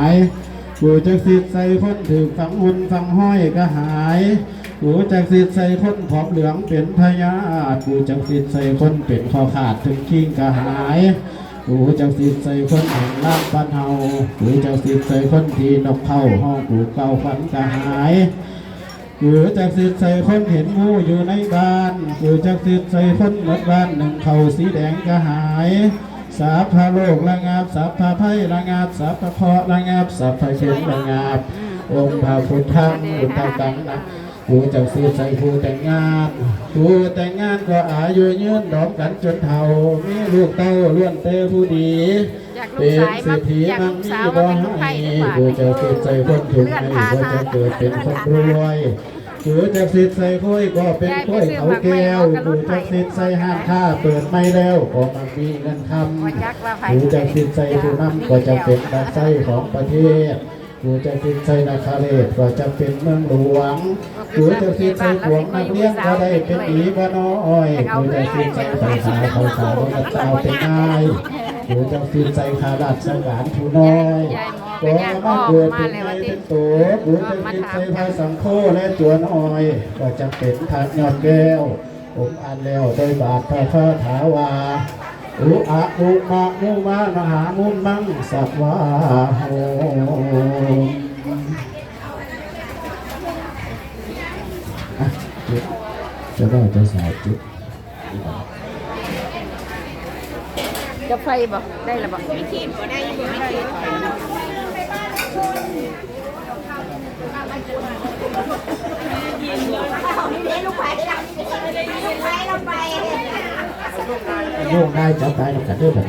ายกูจักสิทธิ์ใส่คนถือฝังหุ่นฝังห้อยก็หายกูจักสิทธิ์ใส่คนผอมเหลืองเป็นพยาธิกูจักสิทธิ์ใส่คนเป็นคอขาดถึงคิงก็หายกูจักสิทธิ์ใส่คนแห่งลาบปันเฮากูจักสิทธิ์ใส่คนที่นกเข้าห้องกูเก่าฝันก็หายกูจักสิทธิ์ใส่คนเห็นงูอยู่ในบ้านกูจักสิทธิ์ใส่คนหมดบ้านหนึ่งเข่าสีแดงก็หาย สาพาโลกระงับสาพาไพ่ระงับสาพาเคราะห์ระงับสาพาเข็มระงับ องค์พระพุทธังอุตตกังนะกูจักสิทธิ์ใส่ผู้แต่งงานกูแต่งงานก็อายุยืนดอกกันจนเฒ่ามีลูกเต้าล้วนเต้ผู้ดีอยากลูเป็กนสายเศรมาษฐีอยากมั่งลูกมีสาวบ่มาเป็นลูกไผ่ให้ดีกว่ากูจะเกิดใส่คนถูกข์ให้กูจะเกิดเป็นคนรวย กูจะสิทธิ์ใส่ค่อยก็เป็นค่อยเขาแก้วกูจะสิทธิ์ใส่ห้ามค่าเปิดไม่แล้วก็มามีเงินคว่าจักว่าไผ่ำกูจะสิทธิ์ใส่ผู้นำก็จะเป็นดักไส้ของประเทศกูจะสิทธิ์ใส่นาคาเลศก็จะเป็นเมืองหลวงกูจะสิทธิ์ใส่หวงนักเลี้ยงก็ได้เป็นอีบ้าน้อยกูจะสิทธิ์ใส่ภาษาเขาสาวกับเจ้าเป็นนายกูจะฟินใจขาดัดสวรรค์ผู้น้อย ก็มาเกิดเป็นไงเป็นตัวกูจะฟินใจพาสังโฆและจวนอ้อย ก็จะเป็นทานยอดแก้ว ผมอ่านแล้วโดยบาทพระคาถาวาอุอะอุมามุมามหามุมมังสัพวาโหจะได้จะสายจุดจะไฟบ่ได้ละบ่ไม่ขีดบ่ได้ยังไม่ขีด โยกได้จับได้แล้วกันเด้อแบบ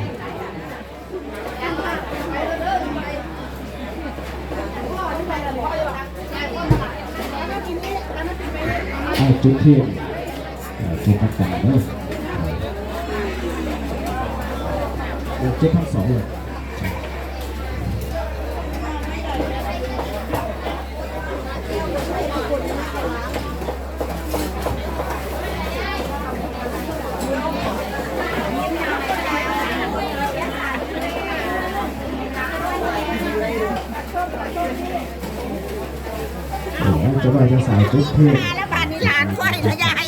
จุดเทียนเอาจุดประกาศเด้อเอาจุดทั้งสองเลยเดี๋ยวจะว่าจะสายจุดเทียนแล้วบ้านนี้หลานค่อยละยาย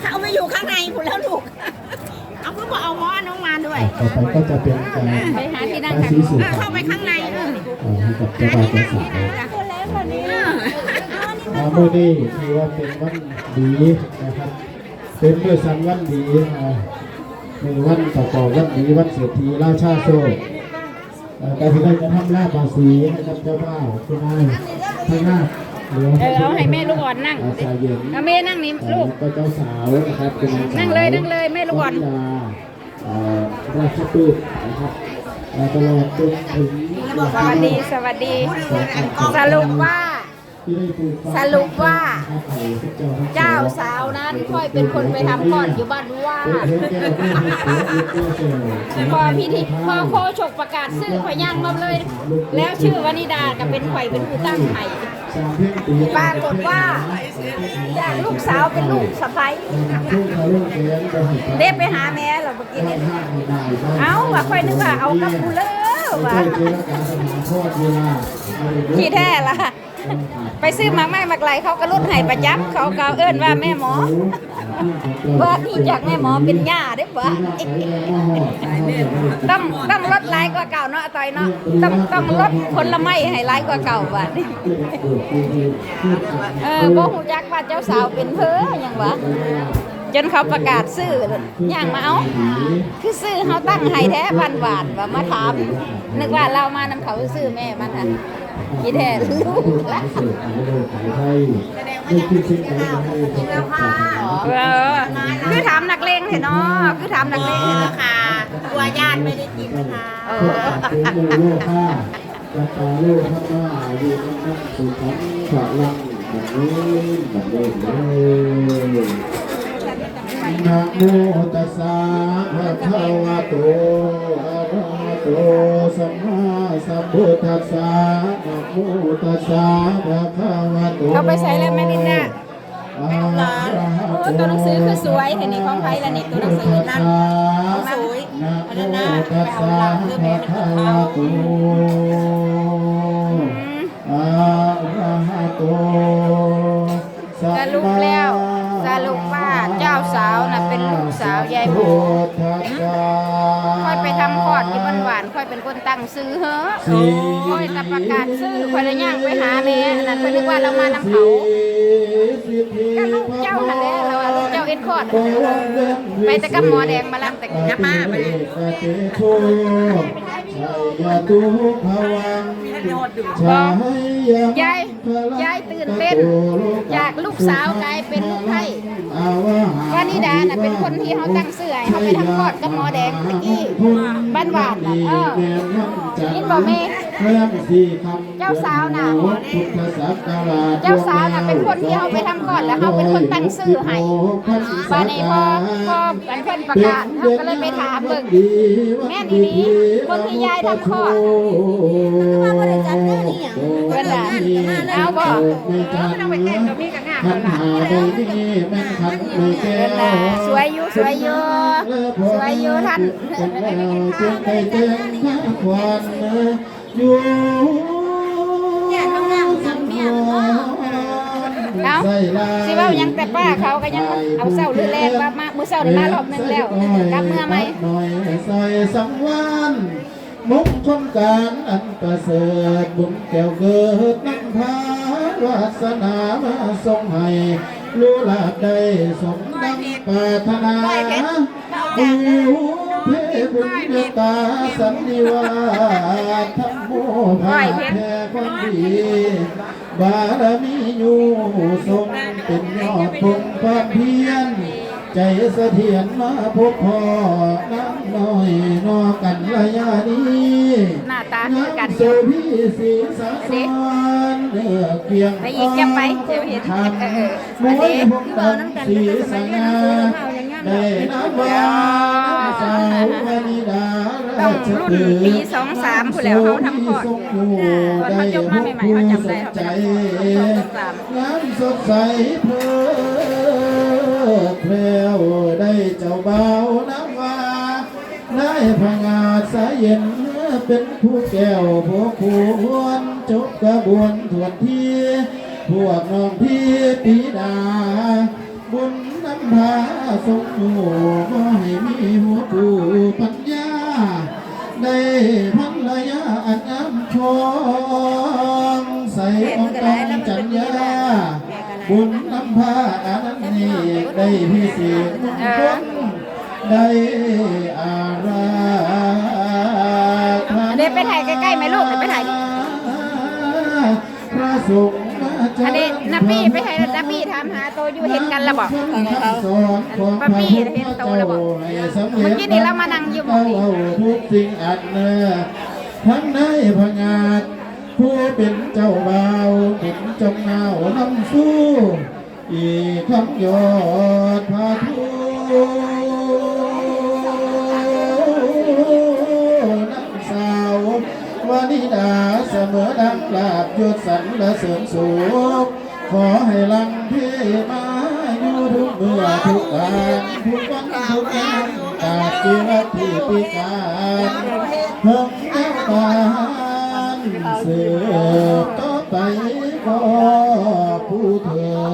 เขามาอยู่ข้างในคุณแล้วลูก เอาก็บอกเอาหม้อน้องมาด้วย ต่อไปก็จะเป็นการไปหาที่นั่งการกันสีสุเออเข้าไปข้างในเออให้กับเจ้าบ่าวเจ้าสาวอาโมนี่ถือว่าเป็นวันดีนะครับ เป็นเมื่อสันวันดีอ่าในวันต่อต่อวันดีวันเศรษฐีราชาโซเอ่อ การที่ได้จะทำลาบาสีให้กับเจ้าบ่าวคุณนายข้างหน้าเหลือเออเอาให้แม่ลูกอ่อนนั่งาสายเย็นเอาแม่นั่งนี่ลูกก็เจ้าสาวนะครับเป็นางสาวนั่งเลยนั่งเลยแม่ลูกอ่อนธิดาเอ่อราชปุตรนะครับเอ่อตลอดจนถึงสวัสดีสวัสดีสรุปว่าที่ได้ปลูกฝัง สรุปว่า เจ้าสาวนั้นค่อยเป็นคนไปทำคลอดอยู่บ้านว่าพอพิธีพอโคชกประกาศชื่อข่ย่างมาเลย แล้วชื่อวนิดาก็เป็นไข่เป็นผู้ตั้งไห้ปรากฏว่าจากลูกสาวเป็นลูกสะใภ้เด็ไปหาแม่เหราเมื่อกี้นี่เอาว่าข่อยนึกว่าเอากับกูเลย ว่ะขี้แท้ละไปซื้อมากไม้มากไหลเขาก็ลดให้ประจับเขาก็เอิ้นว่าแม่หมอว่าที่จากแม่หมอเป็นย่าได้ปะต้องต้องลดหลกว่าเก่าเนาะต่อยเนาะต้องต้องลดผลไม้ให้หลกว่าเก่าบัดนี้เออบ่ฮู้จักว่าเจ้าสาวเป็นเพ้อหยังวะ จนเขาประกาศซื้อย่างมาเอาคือซื้อเฮาตั้งให้แท้พันบาทว่ามาถาม นึกว่าเรามานำเขาซื้อแม่มันอะอีแท้ลูกละเออคือถามนักเลงเถอะเนาะคือถามนักเลงเถอะเนาะค่ะกลัวญาติไม่ได้กินนะคะเอโลอโลค่าราคาโลค่าว่าอยู่ในนั้นสุขันขะลังแบบนี้แบบนี้เลยนะโมตัสสะภะคะวะโตอะระหะโตสัมมาสัมพุทธัสสะนะโมตัสสะภะคะวะโตเอาไปใส่แล้วแม่ลินดาอะโอ้ตัวหนังสือคือสวยแต่นี่ของไผละนี่ตัวหนังสือนั่นสวยนะอันโมนั้นน่ะตัสสะภะคะวะโตอะระหะโตสัมสมารุปแล้วสรุปว่าเจ้าสาวน่ะเป็นลูกสาวยายโบทัสสะค่อยไปทำคลอดที่บ้านหวานค่อยเป็นคนตั้งซื้อเฮ้อสี่ค่อยจะประกาศซื้อค่อยเลยย่างไปหาแม่อันนั่นเพิ่นนึกว่าเรามานำเขาก็ลูกเจ้านั่นแหละเราว่าลูกเจ้าเอ็ดคลอดไปแต่กับหมอแดงมาลำแต่กับป้าไปเล ยยาตุภวังชายยายยายตื่นเต้นจากลูกสาวกลายเป็นลูกไผ่วานิดาน่ะเป็นคนที่เขาตั้งเสื่อเขาไปทำกอดกับหมอแดงตะกี้บ้านหวานน่ะเออยินบอกแม่ เจ้าสาวน่ะเจ้าสาวน่ะเป็นคนที่เขาไปทำคลอดแล้วเขาเป็นคนตั้งชื่อให้บ้านนี้พอพอเป็นเพิ่นประกาศเขาก็เลยไปถามเบิ่งแม่นอีหลีคนที่ยายทำคลอดว่าบ่ได้จัดงานอีหยังเพิ่นน่ะเอาบ่ไม่ต้องไปเต้นกับพี่กับงานขันหาไปนี่แม่นขันไม่แก้เพิ่นน่ะสวยอยู่สวยอยู่สวยอยู่ท่านจงไปเต้นข้าควันอยู่เนี่ยทำงานทำเมียเนาะเอาสิเว้าหยังแต่ป้าเขาก็ยังเอาเศร้าหรือแรงว่ามามื้อเช้านี่มารอบนึงแล้วกลับเมื่อใหม่หน่อยใส่สังวานมุกชนการอันประเสริฐบุญแก้วเกิดนันทาวาสนามาทรงให้รู้ลาบได้สมดังปรารถนาดู เทบุญเมตตาสันนิวาธรรมโมภาแผ่ความดี บารมีอยู่ทรงเป็นยอดพงความเพียรใจเสถียรมาพบพ่อน้ำน้อยนอกันระยะนี้หน้าตาคือกันโซพี่สีสาสอนเนื้อเกียงไปอีกจะไปเดี๋ยวเห็นเออมวยพงดันสีสังาได้น้ำวานสาววนิดา ต้องรุ่นปีสองสามผู้แล้วเขาทำคลอดตอนเขาจบมาใหม่ๆเขาจำได้เขาไปทำคลอดสองสามงามสดใสเพลิดเพลวได้เจ้าเบาน้ำวาได้พงาสายเย็นเป็นผู้แก้วพวกควรจบกระบวนถวนที่พวกน้องพี่ปีดา บุญน้ำพาทรงอยู่ก็ให้มีหัวปูปัญญา ได้พันระยะอันน้ำทองใส่องค์การจัญญา บุญน้ำพาอันนั้ได้พิเศษมงคลได้อาราธนาเดี๋ยวไปถ่ายใกล้ๆไหมลูกเดี๋ยวไปถ่ายพระสงฆ์ ปี้ไปถ่ายนับปี้ถามหาโตอยู่เห็นกันแล้วบอกป้าปี้เห็นโตแล้วบอกเมื่อกี้นี่เรามานั่งอยู่หม้องนี้เาทุกสิ่งอันเนื้อทั้งในพงาดผู้เป็นเจ้าบ่าวเป็นจงเงานำสู้ อีกคำยอดพาทูน้ำสาววานิดาเสมอดังลาบยศสรรและเสริมสูง ขอให้ลังเทมาอยู่ทุกเมื่อทุกการทุกวันทุกงานตาบชีวิตที่พิการเพิ่งแก้วตานสืบต่อไปก็ผู้เธอ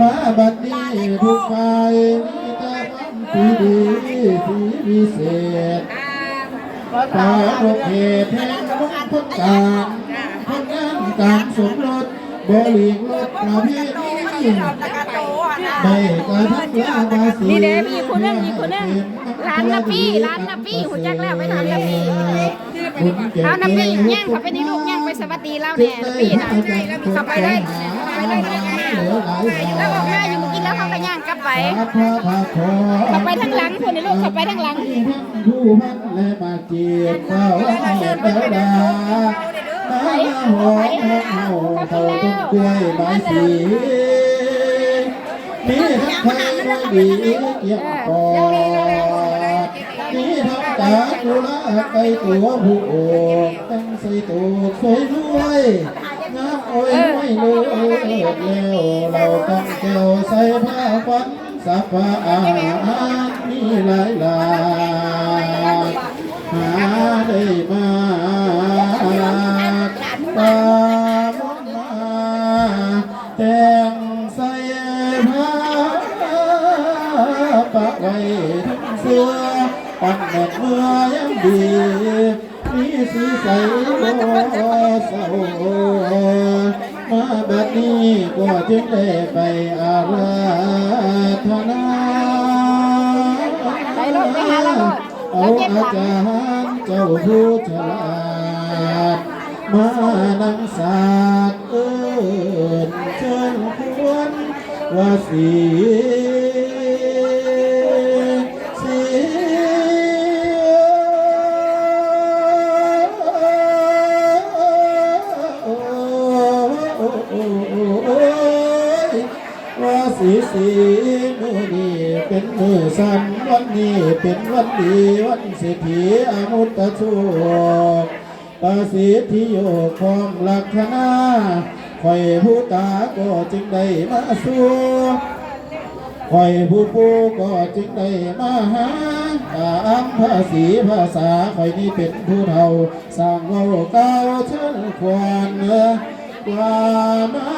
มาบัดนี้ทุกฝ่ายมีแต่ความที่ดีสีวิเศษตาโรคเหตุแห่งมงคลการผลงา นการสมรสบริลดประเพณีได้กระทำลาบาสีนี่เด้มีคนนึงมีคนนึงร้านนับปี้ร้านนับปี้หูจักแล้วไปทำนับปี้เอานับปี้ย่างเขาไปนี่ลูกย่างไปสวัสดีเล่าแน่นับปี้นะเขาไปได้ไปได้เลยแล้วบอกแม่อยู่เมื่อกี้แล้วเขาก็ย่างกลับไปเขาไปทางหลังคนในลูกเขาไปทางหลังผู้พันและมาเกียรติเฝ้าเดาดามา หอมเฮาเท่าต้นกล้วยใบสีมีทั้งใครไม่ดีเกี่ยวกอดมีทั้งตากุละไปตัวผู้โอกตั้งใส่ตัวสวยด้วยงามโอ้ยไม่รู้เลิศเร็วเราต้องเกี่ยวใส่ผ้าควันสับผ้าอาหารมีหลายหลายหาได้มา ผ้าปะไว้ทั้งเสื้อปันแดดเมื่อยังดี มีสีใสโลเศร้ามาแบบนี้ก็จึงได้ไปอาราธนาไปรถไปหาแล้วรถเอาอาจารย์เจ้าผู้ฉลาดมานังศาสตร์เอิญเชิญควร ว่าสีสีว่าสีสีมือนี้เป็นมือสันวันนี้เป็นวันดีวันเศรษฐีอมุตตะโชคปาสีที่โยกของลักษณะ คอยผู้ตาก็จึงได้มาสู่คอยผู้ปูก็จึงได้มาหาตามภาษีภาษาคอยนี้เป็นผู้เฒ่าสร้างเว่าเก้าเชิญควรเนื้อกว่ามา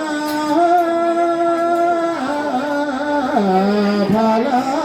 พาลา